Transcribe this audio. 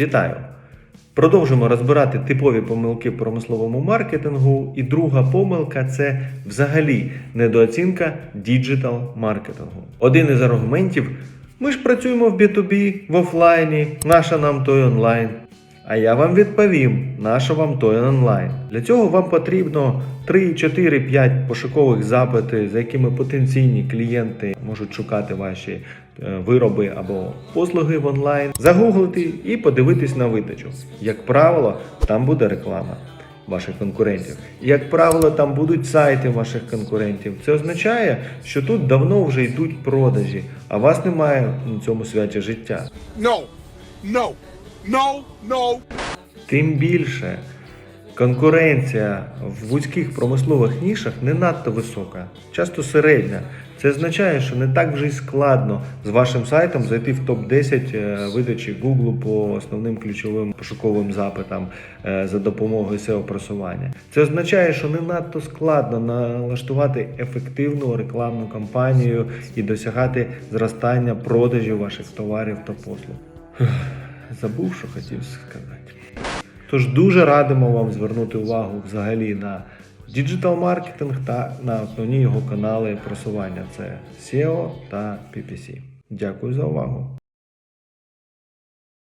Вітаю! Продовжимо розбирати типові помилки в промисловому маркетингу. І друга помилка це взагалі недооцінка діджитал маркетингу. Один із аргументів: ми ж працюємо в B2B, в офлайні, наша нам той онлайн. А я вам відповім, наша вам той онлайн. Для цього вам потрібно 3, 4, 5 пошукових запити, за якими потенційні клієнти можуть шукати ваші е, вироби або послуги в онлайн, загуглити і подивитись на видачу. Як правило, там буде реклама ваших конкурентів. Як правило, там будуть сайти ваших конкурентів. Це означає, що тут давно вже йдуть продажі, а вас немає на цьому святі життя. No, no, no, no. Тим більше конкуренція в вузьких промислових нішах не надто висока, часто середня. Це означає, що не так вже й складно з вашим сайтом зайти в топ-10 е, видачі Google по основним ключовим пошуковим запитам е, за допомогою SEO просування. Це означає, що не надто складно налаштувати ефективну рекламну кампанію і досягати зростання продажів ваших товарів та послуг. Забув, що хотів сказати. Тож дуже радимо вам звернути увагу взагалі на діджитал маркетинг та на основні його канали просування це SEO та PPC. Дякую за увагу.